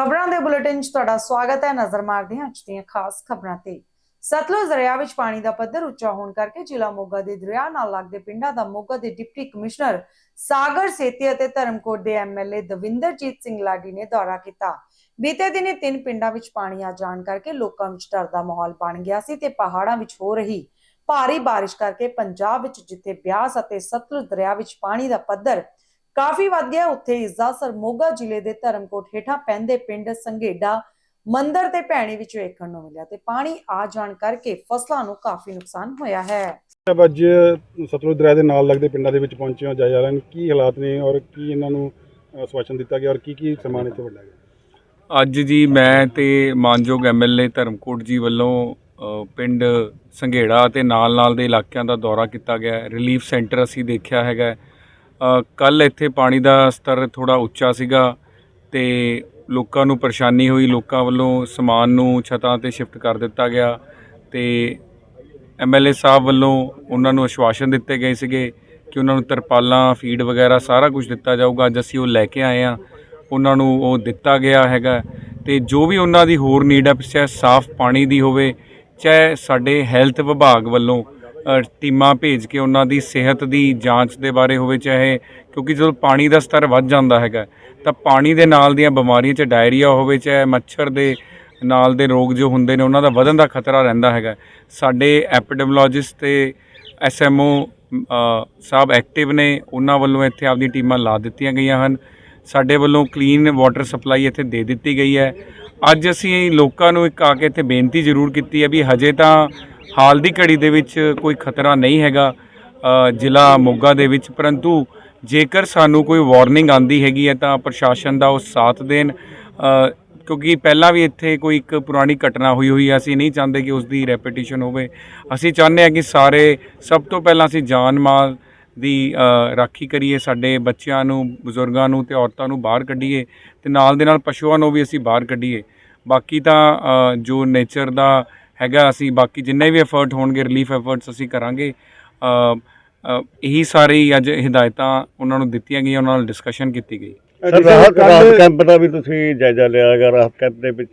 ਖਬਰਾਂ ਦੇ ਬੁਲੇਟਿਨ 'ਚ ਤੁਹਾਡਾ ਸਵਾਗਤ ਹੈ। ਨਜ਼ਰ ਮਾਰਦੇ ਹਾਂ ਅੱਜ ਦੀਆਂ ਖਾਸ ਖਬਰਾਂ ਤੇ। ਸਤਲੁਜ ਦਰਿਆ ਵਿੱਚ ਪਾਣੀ ਦਾ ਪੱਧਰ ਉੱਚਾ ਹੋਣ ਕਰਕੇ ਜ਼ਿਲ੍ਹਾ ਮੋਗਾ ਦੇ ਦਰਿਆ ਨਾਲ ਲੱਗਦੇ ਪਿੰਡਾਂ ਦਾ ਮੋਗਾ ਦੇ ਡਿਪਟੀ ਕਮਿਸ਼ਨਰ ਸਾਗਰ ਸੇਤੀ ਅਤੇ ਧਰਮਕੋਟ ਦੇ ਐਮਐਲਏ ਦਵਿੰਦਰਜੀਤ ਸਿੰਘ ਲਾਡੀ ਨੇ ਦੌਰਾ ਕੀਤਾ। ਬੀਤੇ ਦਿਨੇ ਤਿੰਨ ਪਿੰਡਾਂ ਵਿੱਚ ਪਾਣੀ ਆ ਜਾਣ ਕਰਕੇ ਲੋਕਾਂ ਵਿੱਚ ਡਰ ਦਾ ਮਾਹੌਲ ਬਣ ਗਿਆ ਸੀ ਤੇ ਪਹਾੜਾਂ ਵਿੱਚ ਹੋ ਰਹੀ ਭਾਰੀ ਬਾਰਿਸ਼ ਕਰਕੇ ਪੰਜਾਬ ਵਿੱਚ ਜਿੱਥੇ ਬਿਆਸ ਅਤੇ ਸਤਲੁਜ ਦਰਿਆ ਵਿੱਚ ਪਾਣੀ ਦਾ ਪੱਧਰ ਕਾਫੀ ਵੱਧ ਗਿਆ। ਉੱਥੇ ਇਸ ਦਾ ਅਸਰ ਮੋਗਾ ਜ਼ਿਲ੍ਹੇ ਦੇ ਧਰਮਕੋਟ ਹੇਠਾਂ ਪੈਂਦੇ ਪਿੰਡ ਸੰਘੇੜਾ ਮੰਦਰ ਤੇ ਭੈਣੀ ਵਿੱਚ ਵੇਖਣ ਨੂੰ ਮਿਲਿਆ ਤੇ ਪਾਣੀ ਆ ਜਾਣ ਕਰਕੇ ਫਸਲਾਂ ਨੂੰ ਕਾਫੀ ਨੁਕਸਾਨ ਹੋਇਆ ਹੈ। ਸਾਹਿਬ ਅੱਜ ਸਤਲੁਜ ਦਰਿਆ ਦੇ ਨਾਲ ਲੱਗਦੇ ਪਿੰਡਾਂ ਦੇ ਵਿੱਚ ਪਹੁੰਚੇ ਹੋ ਜਾਇਆ ਰਹੇ ਨੇ। ਕੀ ਹਾਲਾਤ ਨੇ ਔਰ ਕੀ ਇਹਨਾਂ ਨੂੰ ਸਵਾਸ਼ਨ ਦਿੱਤਾ ਗਿਆ ਔਰ ਕੀ ਕੀ ਸਮਾਨ ਇੱਥੇ ਵੰਡਿਆ ਗਿਆ? ਅੱਜ ਜੀ ਮੈਂ ਤੇ ਮਾਨਯੋਗ ਐਮਐਲਏ ਧਰਮਕੋਟ ਜੀ ਵੱਲੋਂ ਪਿੰਡ ਸੰਘੇੜਾ ਤੇ ਨਾਲ-ਨਾਲ ਦੇ ਇਲਾਕਿਆਂ ਦਾ ਦੌਰਾ ਕੀਤਾ ਗਿਆ। ਰਿਲੀਫ ਸੈਂਟਰ ਅਸੀਂ ਦੇਖਿਆ ਹੈਗਾ। ਕੱਲ ਇੱਥੇ ਪਾਣੀ ਦਾ ਸਤਰ ਥੋੜਾ ਉੱਚਾ ਸੀਗਾ ਤੇ ਲੋਕਾਂ ਨੂੰ ਪਰੇਸ਼ਾਨੀ ਹੋਈ, ਲੋਕਾਂ ਵੱਲੋਂ ਸਮਾਨ ਨੂੰ ਛਤਾਂ ਤੇ ਸ਼ਿਫਟ ਕਰ ਦਿੱਤਾ ਗਿਆ ਤੇ ਐਮਐਲਏ ਸਾਹਿਬ ਵੱਲੋਂ ਉਹਨਾਂ ਨੂੰ ਆਸ਼ਵਾਸਨ ਦਿੱਤੇ ਗਏ ਸੀਗੇ ਕਿ ਉਹਨਾਂ ਨੂੰ ਤਰਪਾਲਾਂ, ਫੀਡ ਵਗੈਰਾ ਸਾਰਾ ਕੁਝ ਦਿੱਤਾ ਜਾਊਗਾ। ਅੱਜ ਅਸੀਂ ਉਹ ਲੈ ਕੇ ਆਏ ਆ ਉਹਨਾਂ ਨੂੰ ਉਹ ਦਿੱਤਾ ਗਿਆ ਹੈਗਾ ਤੇ ਜੋ ਵੀ ਉਹਨਾਂ ਦੀ ਹੋਰ ਨੀਡ ਹੈ, ਚਾਹੇ ਸਾਫ਼ ਪਾਣੀ ਦੀ ਹੋਵੇ, ਚਾਹੇ ਸਾਡੇ ਹੈਲਥ ਵਿਭਾਗ ਵੱਲੋਂ ਟੀਮਾਂ ਭੇਜ ਕੇ ਉਹਨਾਂ ਦੀ ਸਿਹਤ ਦੀ ਜਾਂਚ ਦੇ ਬਾਰੇ ਹੋਵੇ, ਚਾਹੇ ਕਿਉਂਕਿ ਜਦੋਂ ਪਾਣੀ ਦਾ ਸਤਰ ਵੱਧ ਜਾਂਦਾ ਹੈਗਾ, ਤਾਂ ਪਾਣੀ ਦੇ ਨਾਲ ਦੀਆਂ ਬਿਮਾਰੀਆਂ ਚ ਡਾਇਰੀਆ ਹੋਵੇ, ਚਾਹੇ ਮੱਛਰ ਦੇ ਨਾਲ ਦੇ ਰੋਗ ਜੋ ਹੁੰਦੇ ਨੇ, ਉਹਨਾਂ ਦਾ ਵਧਣ ਦਾ ਖਤਰਾ ਰਹਿੰਦਾ ਹੈਗਾ। ਸਾਡੇ ਐਪੀਡੈਮੋਲੋਜਿਸਟ ਤੇ ਐਸਐਮਓ ਸਾਹਿਬ ਐਕਟਿਵ ਨੇ, ਉਹਨਾਂ ਵੱਲੋਂ ਇੱਥੇ ਆਪਦੀ ਟੀਮਾਂ ਲਾ ਦਿੱਤੀਆਂ ਗਈਆਂ ਹਨ। ਸਾਡੇ ਵੱਲੋਂ ਕਲੀਨ ਵਾਟਰ ਸਪਲਾਈ ਇੱਥੇ ਦੇ ਦਿੱਤੀ ਗਈ ਹੈ। ਅੱਜ ਅਸੀਂ ਲੋਕਾਂ ਨੂੰ ਇੱਕ ਆ ਕੇ ਇੱਥੇ ਬੇਨਤੀ ਜ਼ਰੂਰ ਕੀਤੀ ਹੈ ਵੀ ਹਜੇ ਤਾਂ ਹਾਲ ਦੀ ਘੜੀ ਦੇ ਵਿੱਚ ਕੋਈ ਖਤਰਾ ਨਹੀਂ ਹੈਗਾ ਜ਼ਿਲ੍ਹਾ ਮੋਗਾ ਦੇ ਵਿੱਚ। ਪਰੰਤੂ ਜੇਕਰ ਸਾਨੂੰ ਕੋਈ ਵਾਰਨਿੰਗ ਆਂਦੀ ਹੈਗੀ ਹੈ ਤਾਂ ਪ੍ਰਸ਼ਾਸਨ ਦਾ ਉਹ ਸਾਥ ਦੇਣ। ਕਿਉਂਕਿ ਪਹਿਲਾਂ ਵੀ ਇੱਥੇ ਕੋਈ ਇੱਕ ਪੁਰਾਣੀ ਘਟਨਾ ਹੋਈ ਹੋਈ ਹੈ, ਅਸੀਂ ਨਹੀਂ ਚਾਹੁੰਦੇ ਕਿ ਉਸ ਦੀ ਰੈਪੀਟੀਸ਼ਨ ਹੋਵੇ। ਅਸੀਂ ਚਾਹੁੰਦੇ ਹਾਂ ਕਿ ਸਾਰੇ, ਸਭ ਤੋਂ ਪਹਿਲਾਂ ਅਸੀਂ ਜਾਨ ਮਾਲ ਦੀ ਰਾਖੀ ਕਰੀਏ, ਸਾਡੇ ਬੱਚਿਆਂ ਨੂੰ, ਬਜ਼ੁਰਗਾਂ ਨੂੰ ਤੇ ਔਰਤਾਂ ਨੂੰ ਬਾਹਰ ਕੱਢੀਏ ਤੇ ਨਾਲ ਦੇ ਨਾਲ ਪਸ਼ੂਆਂ ਨੂੰ ਵੀ ਅਸੀਂ ਬਾਹਰ ਕੱਢੀਏ। ਬਾਕੀ ਤਾਂ ਜੋ ਨੇਚਰ ਦਾ ਹੈਗਾ ਅਸੀਂ ਬਾਕੀ ਜਿੰਨੇ ਵੀ ਐਫਰਟ ਹੋਣਗੇ ਰਿਲੀਫ ਐਫਰਟਸ ਅਸੀਂ ਕਰਾਂਗੇ ਇਹੀ ਸਾਰੀ ਅੱਜ ਹਦਾਇਤਾਂ ਉਹਨਾਂ ਨੂੰ ਦਿੱਤੀਆਂ ਗਈਆਂ ਉਹਨਾਂ ਨਾਲ ਡਿਸਕਸ਼ਨ ਕੀਤੀ ਗਈ। ਸਰ ਰਾਹਤ ਰਾਹਤ ਕੈਂਪ ਦਾ ਵੀ ਤੁਸੀਂ ਜਾਇਜ਼ਾ ਲਿਆ ਹੈਗਾ ਰਾਹਤ ਕੈਂਪ ਦੇ ਵਿੱਚ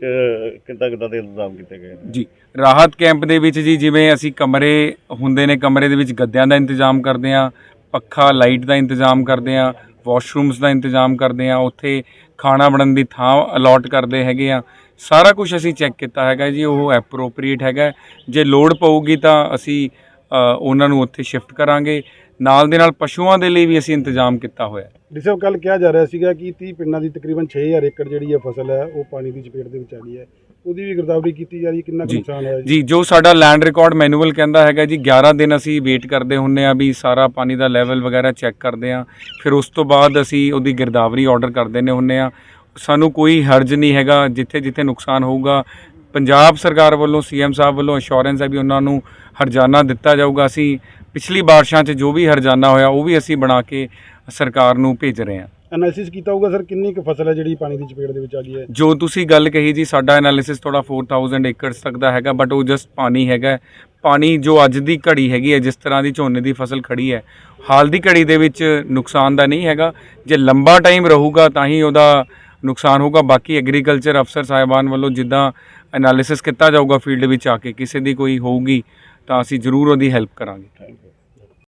ਕਿੱਦਾਂ ਕਿੱਦਾਂ ਦੇ ਇੰਤਜ਼ਾਮ ਕੀਤੇ ਗਏ ਜੀ ਰਾਹਤ ਕੈਂਪ ਦੇ ਵਿੱਚ ਜੀ ਜਿਵੇਂ ਅਸੀਂ ਕਮਰੇ ਹੁੰਦੇ ਨੇ ਕਮਰੇ ਦੇ ਵਿੱਚ ਗੱਦਿਆਂ ਦਾ ਇੰਤਜ਼ਾਮ ਕਰਦੇ ਹਾਂ ਪੱਖਾ ਲਾਈਟ ਦਾ ਇੰਤਜ਼ਾਮ ਕਰਦੇ ਹਾਂ ਵਾਸ਼ਰੂਮਸ ਦਾ ਇੰਤਜ਼ਾਮ ਕਰਦੇ ਹਾਂ ਉੱਥੇ ਖਾਣਾ ਬਣਨ ਦੀ ਥਾਂ ਅਲਾਟ ਕਰਦੇ ਹੈਗੇ ਆ ਸਾਰਾ ਕੁਝ ਅਸੀਂ ਚੈੱਕ ਕੀਤਾ ਹੈਗਾ ਜੀ ਉਹ ਐਪਰੋਪਰੀਏਟ ਹੈਗਾ। ਜੇ ਲੋੜ ਪਊਗੀ ਤਾਂ ਅਸੀਂ ਉਹਨਾਂ ਨੂੰ ਉੱਥੇ ਸ਼ਿਫਟ ਕਰਾਂਗੇ। ਨਾਲ ਦੇ ਨਾਲ ਪਸ਼ੂਆਂ ਦੇ ਲਈ ਵੀ ਅਸੀਂ ਇੰਤਜ਼ਾਮ ਕੀਤਾ ਹੋਇਆ ਹੈ। ਜਿਸਮ ਕੱਲ ਕਿਹਾ ਜਾ ਰਿਹਾ ਸੀਗਾ ਕਿ 30 ਪਿੰਡਾਂ ਦੀ ਤਕਰੀਬਨ 6000 ਏਕੜ ਜਿਹੜੀ ਹੈ ਫਸਲ ਹੈ ਉਹ ਪਾਣੀ ਦੀ ਚਪੇਟ ਦੇ ਵਿੱਚ ਆ ਗਈ ਹੈ। ਉਹਦੀ ਵੀ ਗਿਰਦਾਵਰੀ ਕੀਤੀ ਜਾ ਰਹੀ ਹੈ ਕਿੰਨਾ। ਨੁਕਸਾਨ ਹੋਇਆ ਜੀ? ਜੀ ਜੋ ਸਾਡਾ ਲੈਂਡ ਰਿਕਾਰਡ ਮੈਨੂਅਲ ਕਹਿੰਦਾ ਹੈਗਾ ਜੀ 11 ਦਿਨ ਅਸੀਂ ਵੇਟ ਕਰਦੇ ਹੁੰਨੇ ਆ ਵੀ ਸਾਰਾ ਪਾਣੀ ਦਾ ਲੈਵਲ ਵਗੈਰਾ ਚੈੱਕ ਕਰਦੇ ਆ। ਫਿਰ ਉਸ ਤੋਂ ਬਾਅਦ ਅਸੀਂ ਉਹਦੀ ਗਿਰਦਾਵਰੀ ਆਰਡਰ ਕਰ ਦਿੰਦੇ ਹੁੰਨੇ ਆ। ਸਾਨੂੰ ਕੋਈ ਹਰਜ ਨਹੀਂ ਹੈਗਾ ਜਿੱਥੇ ਜਿੱਥੇ ਨੁਕਸਾਨ ਹੋਊਗਾ। ਪੰਜਾਬ ਸਰਕਾਰ ਵੱਲੋਂ ਸੀਐਮ ਸਾਹਿਬ ਵੱਲੋਂ ਅਸ਼ੋਰੈਂਸ ਹੈ ਵੀ ਉਹਨਾਂ ਨੂੰ ਹਰਜਾਨਾ ਦਿੱਤਾ ਜਾਊਗਾ। ਅਸੀਂ ਪਿਛਲੀ ਬਾਰਿਸ਼ਾਂ 'ਚ ਜੋ ਵੀ ਹਰਜਾਨਾ ਹੋਇਆ ਉਹ ਵੀ ਅਸੀਂ ਬਣਾ ਕੇ ਸਰਕਾਰ ਨੂੰ ਭੇਜ ਰਹੇ ਹਾਂ। ਐਨਾਲਿਸਿਸ ਕੀਤਾ ਹੋਊਗਾ ਸਰ ਕਿੰਨੀ ਕੁ ਫਸਲ ਹੈ ਜਿਹੜੀ ਪਾਣੀ ਦੀ ਚਪੇਟ ਦੇ ਵਿੱਚ ਆ ਗਈ ਹੈ? ਜੋ ਤੁਸੀਂ ਗੱਲ ਕਹੀ ਜੀ ਸਾਡਾ ਐਨਾਲਿਸਿਸ ਥੋੜਾ 4000 ਏਕੜਸ ਤੱਕ ਦਾ ਹੈਗਾ ਬਟ ਉਹ ਜਸਟ ਪਾਣੀ ਹੈਗਾ। ਪਾਣੀ ਜੋ ਅੱਜ ਦੀ ਘੜੀ ਹੈਗੀ ਹੈ ਜਿਸ ਤਰ੍ਹਾਂ ਦੀ ਝੋਨੇ ਦੀ ਫਸਲ ਖੜੀ ਹੈ ਹਾਲ ਦੀ ਘੜੀ ਦੇ ਵਿੱਚ ਨੁਕਸਾਨ ਦਾ ਨਹੀਂ ਹੈਗਾ। ਜੇ ਲੰਬਾ ਟਾਈਮ ਰਹੂਗਾ ਤਾਂ ਹੀ ਉਹਦਾ ਨੁਕਸਾਨ ਹੋਊਗਾ। ਬਾਕੀ ਐਗਰੀਕਲਚਰ ਅਫਸਰ ਸਾਹਿਬਾਨ ਵੱਲੋਂ ਜਿੱਦਾਂ ਐਨਾਲਿਸਿਸ ਕੀਤਾ ਜਾਊਗਾ ਫੀਲਡ ਵਿੱਚ ਆ ਕੇ ਕਿਸੇ ਦੀ ਕੋਈ ਹੋਊਗੀ ਤਾਂ ਅਸੀਂ ਜ਼ਰੂਰ ਉਹਦੀ ਹੈਲਪ ਕਰਾਂਗੇ।